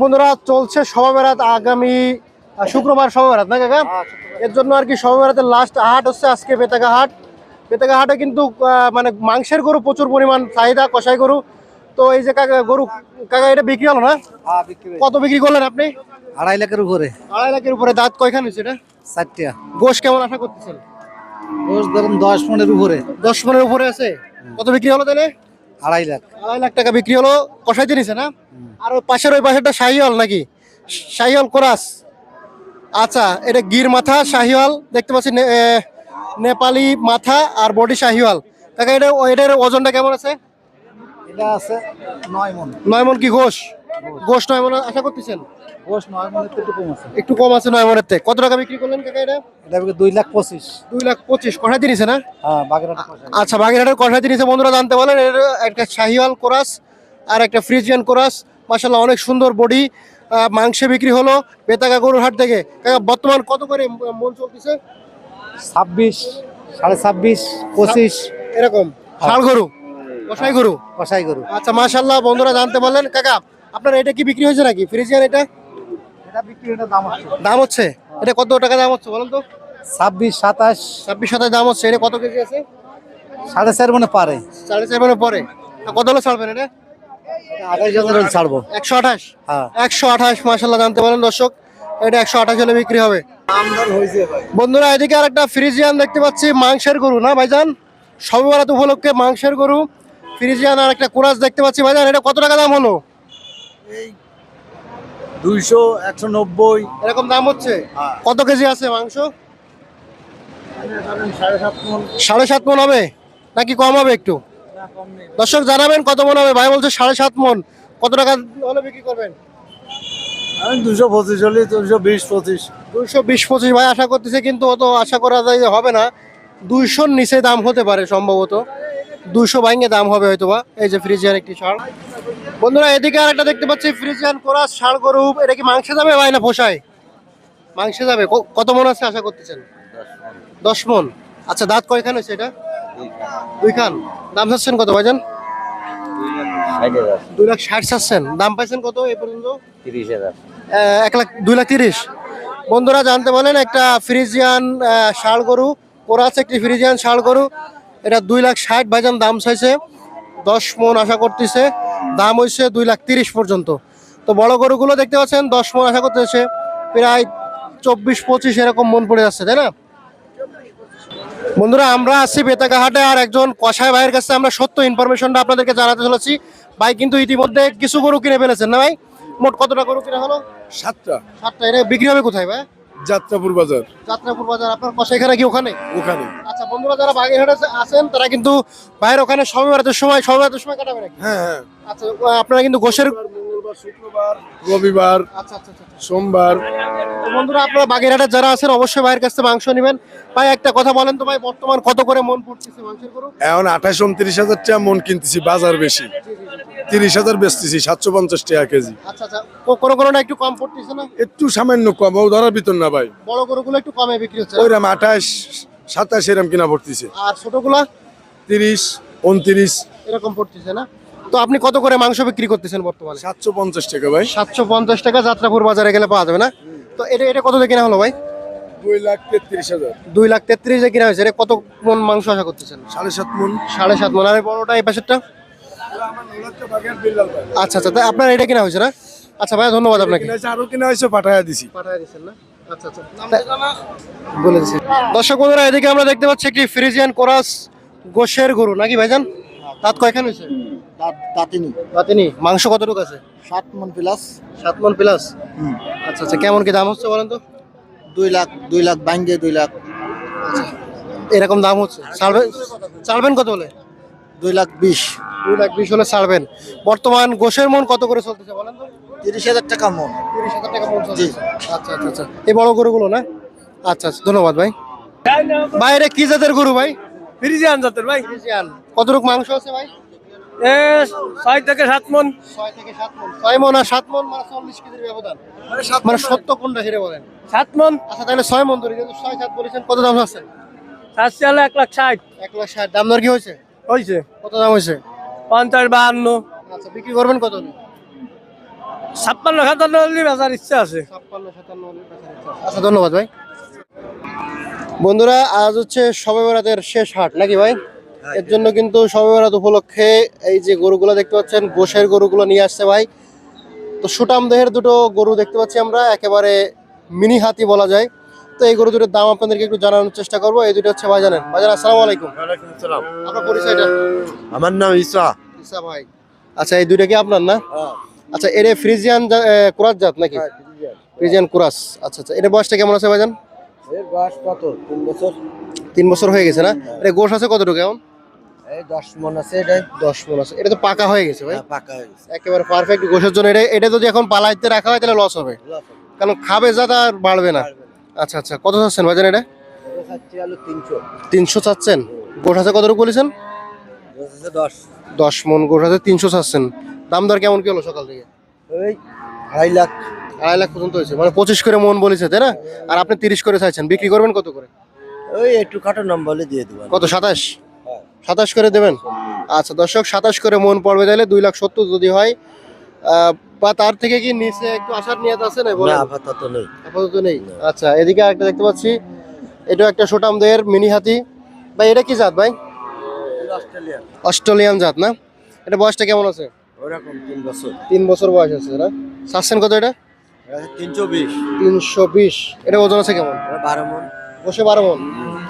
বন্ধুরা চলছে সভা বেড়াত আগামী শুক্রবার সভা বেড়াত না কাকা? এর জন্য আর কি সভা বেড়াতের লাস্ট হাট হচ্ছে আজকে বেতাগা হাট। বেতাগা হাটে কিন্তু মানে মাংসের গরু প্রচুর পরিমাণ চাহিদা কষাই গরু। তো এই যে কাকা গরু কাকা এটা বিক্রি হলো না? কত বিক্রি করলেন আপনি? আড়াই লাখের উপরে। আড়াই লাখের উপরে। দাঁত কয়খান হয়েছে এটা? চারটা গোশ কেমন আশা করতেছেন? রোজ ধরেন দশ মনের উপরে। দশ পনেরো উপরে আছে? কত বিক্রি হলো তাহলে? আড়াই লাখ। আড়াই লাখ টাকা বিক্রি হলো কষাইতে নিছে না? আর ওই পাশের ওই পাশেরটা শাহিওয়াল নাকি? শাহিওয়াল কোরাস। আচ্ছা এটা গির মাথা শাহিওয়াল দেখতে পাচ্ছি নেপালি মাথা আর বডি শাহিওয়াল। কাকা এটা এটার ওজনটা কেমন আছে? এটা আছে নয় মন। নয় মন কি ঘোষ? ঘোষ নয় মন আশা করতেছেন? গোস নয় থেকে একটু কম আছে। একটু কম আছে নয় কত টাকা বিক্রি করলেন কাকা এটা? এটা দুই লাখ পঁচিশ। দুই লাখ পঁচিশ। না? হ্যাঁ বাগেরহাট আচ্ছা বাগেরহাটের নিছে বন্ধুরা জানতে বলেন এর একটা শাহিওয়াল কোরাস আর একটা ফ্রিজিয়ান কোরাস। মাসাল্লাহ অনেক সুন্দর বডি। মাংসে বিক্রি হলো বেতাগা গরুর হাট থেকে। কাকা, বর্তমান কত করে মন চলতেছে? ছাব্বিশ সাড়ে ছাব্বিশ পঁচিশ। এরকম। ষাড় গরু? কষাই গরু? কষাই গরু। আচ্ছা মাশাল্লাহ বন্ধুরা জানতে পারলেন। কাকা আপনার এটা কি বিক্রি হয়েছে নাকি? ফ্রিজিয়ান এটা? এটা বিক্রি এটা দাম আছে দাম হচ্ছে? এটা কত টাকা দাম হচ্ছে বলেন তো? ছাব্বিশ সাতাশ। ছাব্বিশ সাতাশ দাম হচ্ছে। এটা কত কেজি আছে? সাড়ে চার মনে পারে। সাড়ে চার মানে পরে কত হলো ছাড়বেন এটা? আঠাশ হাজার ছাড়বো। একশো আঠাশ? হ্যাঁ। একশো আঠাশ মাসাল্লাহ জানতে পারেন দর্শক। এটা একশো আঠাশ হলে বিক্রি হবে। বন্ধুরা এদিকে আর একটা ফ্রিজিয়ান দেখতে পাচ্ছি মাংসের গরু না ভাইজান? সবেবরাত উপলক্ষে মাংসের গরু ফ্রিজিয়ান আর একটা কোরাস দেখতে পাচ্ছি ভাইজান। এটা কত টাকা দাম হলো? দুইশো একশো নব্বই। এরকম দাম হচ্ছে? হ্যাঁ। কত কেজি আছে মাংস? সাড়ে সাত মন। হবে? নাকি কম হবে একটু? দর্শক জানাবেন কত মন হবে। ভাই বলছে সাড়ে সাত মন। কত টাকা হলে বিক্রি করবেন? আমি দুশো পঁচিশ হলে দুশো বিশ পঁচিশ। দুইশো বিশ পঁচিশ ভাই আশা করতেছে কিন্তু অত আশা করা যায় হবে না। দুইশোর নিচে দাম হতে পারে সম্ভবত। দুইশো বাইঙ্গে দাম হবে হয়তো বা এই যে ফ্রিজিয়ান একটি ষাঁড়। বন্ধুরা, এদিকে আর একটা দেখতে পাচ্ছি, ফ্রিজিয়ান কোরাস ষাঁড় গরু। এটা কি মাংসে যাবে ভাই না পোষায়? মাংসে যাবে। কত মন আছে আশা করতেছেন? দশ মন। আচ্ছা দাঁত কয়খান হয়েছে এটা? দুই খান দাম চাচ্ছেন কত ভাইজান? দুই লাখ ষাট চাচ্ছেন। দাম পাইছেন কত এই পর্যন্ত? তিরিশ হাজার এক লাখ, দুই লাখ তিরিশ। বন্ধুরা, জানতে বলেন একটা ফ্রিজিয়ান ষাঁড় গরু, কোরাস একটি ফ্রিজিয়ান ষাঁড় গরু। এটা দুই লাখ ষাট ভাইজান দাম চাইছে। দশ মন আশা করতেছে। দাম হয়েছে দুই লাখ তিরিশ পর্যন্ত। তো বড় গরুগুলো দেখতে পাচ্ছেন দশ মন আশা করতেছে। প্রায় চব্বিশ পঁচিশ এরকম মন পড়ে যাচ্ছে তাই না? বন্ধুরা আমরা আছি বেতাগা হাটে আর একজন কষাই ভাইয়ের কাছে আমরা সত্য ইনফরমেশনটা আপনাদেরকে জানাতে চলেছি। ভাই কিন্তু ইতিমধ্যে কিছু গরু কিনে ফেলেছেন না ভাই? মোট কতটা গরু কিনা হলো সাতটা। সাতটা। এটা বিক্রি হবে কোথায় ভাই? যাত্রাপুর বাজার। যাত্রাপুর বাজার। আপনার কষাইখানা কি ওখানে? ওখানে। আচ্ছা বন্ধুরা যারা বাগেরহাটে আছেন তারা কিন্তু ভাইয়ের ওখানে সবে বেড়াতে সময় সবে বেড়াতে সময় কাটাবে নাকি? হ্যাঁ হ্যাঁ। আচ্ছা আপনারা কিন্তু মঙ্গলবার শুক্রবার রবিবার আচ্ছা আচ্ছা আচ্ছা সোমবার। তো বন্ধুরা আপনারা বাগেরহাটে যারা আছেন অবশ্যই ভাইয়ের কাছ থেকে মাংস নেবেন। ভাই একটা কথা বলেন তো ভাই বর্তমান কত করে মন পড়তেছে মাংসের গরু? এখন আঠাশ উনত্রিশ হাজার টাকা মন কিনতেছি বাজার বেশি। তিরিশ হাজার বেচতেছি সাতশো পঞ্চাশ টাকা কেজি। আচ্ছা আচ্ছা। কোনো কোনো একটু কম পড়তেছে না? একটু সামান্য কম ও ধরার ভিতর না ভাই। বড় গরুগুলো একটু কমে বিক্রি হচ্ছে ওইরাম আঠাশ সাতাশ এরম কিনা পড়তেছে। আর ছোটগুলা? তিরিশ উনত্রিশ। এরকম পড়তেছে না? তো আপনি কত করে মাংস বিক্রি করতেছেন বর্তমানে? সাতশো পঞ্চাশ টাকা ভাই। সাতশো পঞ্চাশ টাকা যাত্রাপুর বাজারে গেলে পাওয়া যাবে না? তো এটা এটা কত দিয়ে কিনা হলো ভাই? দুই লাখ তেত্রিশ হাজার। দুই লাখ তেত্রিশে কিনা হয়েছে। এটা কত মন মাংস আশা করতেছেন? সাড়ে সাত মন। সাড়ে সাত মন। আর এই বড়টা এই পাশেরটা? আচ্ছা আচ্ছা। আপনার এটা কিনা হয়েছে না? আচ্ছা ভাই ধন্যবাদ আপনাকে। আরও কিনা হয়েছে পাঠাইয়া দিছি। পাঠিয়ে দিচ্ছেন না? বলে দিচ্ছি দর্শক বন্ধুরা এদিকে আমরা দেখতে পাচ্ছি একটি ফ্রিজিয়ান কোরাস গোশের গরু। নাকি ভাইজান? দাঁত কয়খান হয়েছে? দাঁতিনি। দাঁতিনি। মাংস কতটুকু আছে? সাত মন প্লাস সাত মন প্লাস আচ্ছা আচ্ছা। কেমন কি দাম হচ্ছে বলেন তো? দুই লাখ দুই লাখ বাইঙ্গে দুই লাখ। এরকম দাম হচ্ছে। ছাড়বেন ছাড়বেন কত হলে দুই লাখ বিশ। দুই লাখ বিশ হলে ছাড়বেন। বর্তমান গোশের মন কত করে চলতেছে বলেন তো? তিরিশ হাজার টাকা মন। তিরিশ হাজার টাকা মন চলতেছে। আচ্ছা আচ্ছা আচ্ছা। এই বড় গরুগুলো না? আচ্ছা আচ্ছা। ধন্যবাদ ভাই। ভাই এটা কি জাতের গরু ভাই? ফ্রিজিয়ান জাতের ভাই। ফ্রিজিয়ান। কতটুকু মাংস আছে ভাই? এ ছয় থেকে সাত মন। ছয় থেকে সাত মন। ছয় মন আর সাত মন মানে চল্লিশ কেজির ব্যবধান। মানে সত্য কোনটা হেরে বলেন। সাত মন। আচ্ছা তাহলে ছয় মন ধরি। কিন্তু ছয় সাত বলেছেন কত দাম আছে? চারশি হলে এক লাখ ষাট। এক লাখ ষাট। দাম দর কি হয়েছে? হয়েছে। কত দাম হয়েছে? পঞ্চাশ বাহান্ন। আচ্ছা বিক্রি করবেন কত ছাপ্পান্ন সাতান্ন হলে বেচার ইচ্ছা আছে। ছাপ্পান্ন সাতান্ন আচ্ছা ধন্যবাদ ভাই। বন্ধুরা আজ হচ্ছে শবে বরাতের শেষ হাট নাকি ভাই? এর জন্য কিন্তু শবে বরাত উপলক্ষে এই যে গরুগুলো দেখতে পাচ্ছেন গোশের গরুগুলো নিয়ে আসছে ভাই। তো সুটাম দেহের দুটো গরু দেখতে পাচ্ছি আমরা একেবারে মিনি হাতি বলা যায়। তো এই গরু দুটোর দাম আপনাদেরকে একটু জানানোর চেষ্টা করব। এই দুটো হচ্ছে ভাইজানের ভাইজান আসসালামু আলাইকুম। আপনার পরিচয়টা? আমার নাম ইসা ইসা ভাই। আচ্ছা এই দুইটা কি আপনার না? আচ্ছা এর ফ্রিজিয়ান কুরাস জাত নাকি? ফ্রিজিয়ান। কুরাস। আচ্ছা আচ্ছা এটা বয়সটা কেমন আছে ভাইজান? এর বয়স কত? তিন বছর। তিন বছর হয়ে গেছে না? এটা গোশ আছে কতটুকু এখন? এই দশ মন আছে এটাই দশ মন আছে। এটা তো পাকা হয়ে গেছে ভাই। হ্যাঁ, পাকা হয়ে গেছে। একেবারে পারফেক্ট গোশের জন্য। এটা এটা যদি এখন পালাইতে রাখা হয় তাহলে লস হবে। কারণ খাবে যা আর বাড়বে না। আচ্ছা আচ্ছা। কত চাচ্ছেন ভাইজান এটা? তিনশো চাচ্ছেন। গোশ আছে কতটুকু বলেছেন? দশ মন গোশ আছে তিনশো চাচ্ছেন। দাম দর কেমন কি হলো সকাল থেকে? ওই আড়াই লাখ। আড়াই লাখ পর্যন্ত হয়েছে। মানে পঁচিশ করে মন বলেছে তাই না? আর আপনি তিরিশ করে চাইছেন। বিক্রি করবেন কত করে? ওই একটু খাটো নাম বলে দিয়ে দেবো। কত সাতাশ? হ্যাঁ। সাতাশ করে দেবেন? আচ্ছা দর্শক সাতাশ করে মন পড়বে তাহলে দুই লাখ সত্তর যদি হয় বা তার থেকে কি নিচে একটু আসার নিয়ত আছে না না বলেন আপাতত নেই। আপাতত নেই? আচ্ছা এদিকে আরেকটা দেখতে পাচ্ছি। এটা একটা সোটামদের মিনি হাতি ভাই এটা কি জাত ভাই? অস্ট্রেলিয়ান। অস্ট্রেলিয়ান জাত না? এটা বয়সটা কেমন আছে? ওরকম তিন বছর। তিন বছর বয়স আছে না? চাচ্ছেন কত এটা? তিনশো বিশ। তিনশো বিশ। এটা ওজন আছে কেমন? বারো মন। বসে বারো মন।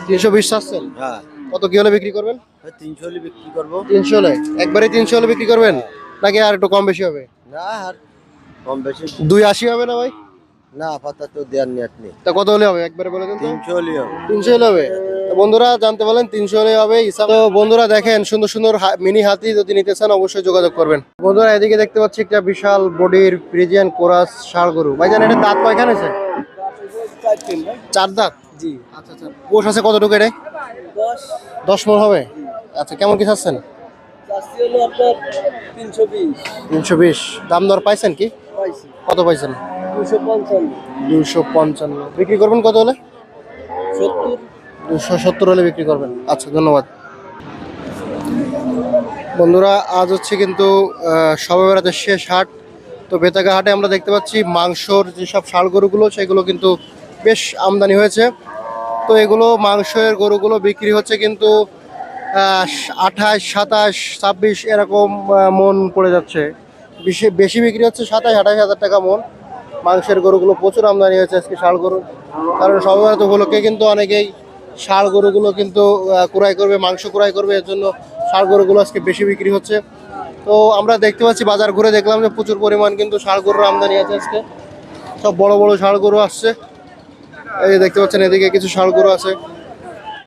তিনশো বিশ চাচ্ছেন? হ্যাঁ। কত কি হলে বিক্রি করবেন? তিনশো হলে বিক্রি করব। তিনশো হলে? একবারে তিনশো হলে বিক্রি করবেন? নাকি আর একটু কম বেশি হবে? না আর কম বেশি দুই আশি হবে না ভাই? না আপাতত দেওয়ার নিয়ত নেই। তা কত হলে হবে? একবারে বলে দেন তিনশো হলেই হবে। তিনশো হলে হবে? বন্ধুরা জানতে পারলেন তিনশো হলে হবে। তো বন্ধুরা দেখেন সুন্দর সুন্দর মিনি হাতি যদি নিতে চান অবশ্যই যোগাযোগ করবেন। বন্ধুরা এদিকে দেখতে পাচ্ছি একটা বিশাল বডির ফ্রিজিয়ান কোরাস ষাড় গরু। ভাইজান এটা দাঁত কয়খান আছে চার দাঁত? জি। আচ্ছা আচ্ছা। গোশ আছে কতটুকু এটা? দশ মন হবে? আচ্ছা কেমন কি চাচ্ছেন? তিনশো বিশ। তিনশো বিশ। দাম দর পাইছেন কি? কত পাইছেন? দুশো পঞ্চান্ন। দুশো পঞ্চান্ন। বিক্রি করবেন কত হলে? সত্তর। দুশো সত্তর হলে বিক্রি করবেন। আচ্ছা ধন্যবাদ। বন্ধুরা আজ হচ্ছে কিন্তু সবে বেড়াতে শেষ হাট। তো বেতাগা হাটে আমরা দেখতে পাচ্ছি মাংসর যেসব ষাড় গরুগুলো সেগুলো কিন্তু বেশ আমদানি হয়েছে। তো এগুলো মাংসের গরুগুলো বিক্রি হচ্ছে কিন্তু আঠাশ, সাতাশ, ছাব্বিশ এরকম মন পড়ে যাচ্ছে। বেশি বেশি বিক্রি হচ্ছে সাতাশ, আঠাশ হাজার টাকা মন। মাংসের গরুগুলো প্রচুর আমদানি হয়েছে আজকে ষাড় গরু কারণ সবাই উপলক্ষে কিন্তু অনেকেই ষাড় গরুগুলো কিন্তু ক্রয় করবে, মাংস ক্রয় করবে, এর জন্য ষাড় গরুগুলো আজকে বেশি বিক্রি হচ্ছে। তো আমরা দেখতে পাচ্ছি, বাজার ঘুরে দেখলাম যে প্রচুর পরিমাণ কিন্তু ষাড় গরুর আমদানি আছে আজকে। সব বড় বড় ষাড় গরু আসছে। এই দেখতে পাচ্ছেন, এদিকে কিছু ষাড় গরু আছে।